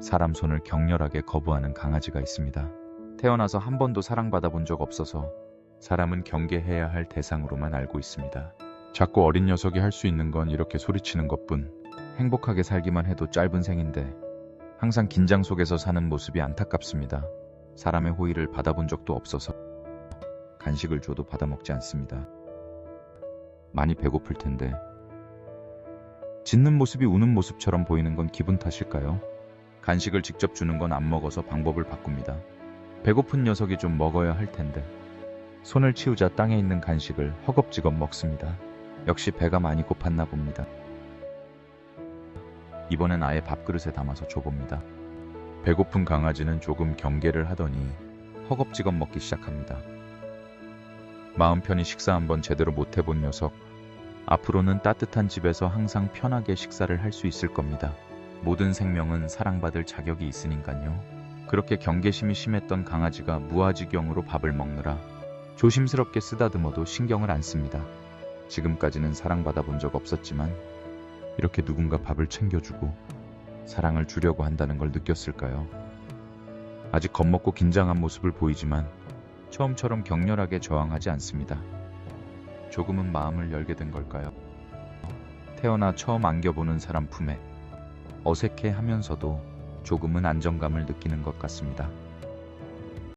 사람 손을 격렬하게 거부하는 강아지가 있습니다. 태어나서 한 번도 사랑받아 본 적 없어서 사람은 경계해야 할 대상으로만 알고 있습니다. 자꾸 어린 녀석이 할 수 있는 건 이렇게 소리치는 것뿐. 행복하게 살기만 해도 짧은 생인데 항상 긴장 속에서 사는 모습이 안타깝습니다. 사람의 호의를 받아본 적도 없어서 간식을 줘도 받아먹지 않습니다. 많이 배고플 텐데 짖는 모습이 우는 모습처럼 보이는 건 기분 탓일까요? 간식을 직접 주는 건 안 먹어서 방법을 바꿉니다. 배고픈 녀석이 좀 먹어야 할 텐데 손을 치우자 땅에 있는 간식을 허겁지겁 먹습니다. 역시 배가 많이 고팠나 봅니다. 이번엔 아예 밥그릇에 담아서 줘봅니다. 배고픈 강아지는 조금 경계를 하더니 허겁지겁 먹기 시작합니다. 마음 편히 식사 한번 제대로 못 해본 녀석. 앞으로는 따뜻한 집에서 항상 편하게 식사를 할 수 있을 겁니다. 모든 생명은 사랑받을 자격이 있으니까요. 그렇게 경계심이 심했던 강아지가 무아지경으로 밥을 먹느라 조심스럽게 쓰다듬어도 신경을 안 씁니다. 지금까지는 사랑받아 본 적 없었지만 이렇게 누군가 밥을 챙겨주고 사랑을 주려고 한다는 걸 느꼈을까요? 아직 겁먹고 긴장한 모습을 보이지만 처음처럼 격렬하게 저항하지 않습니다. 조금은 마음을 열게 된 걸까요? 태어나 처음 안겨보는 사람 품에 어색해 하면서도 조금은 안정감을 느끼는 것 같습니다.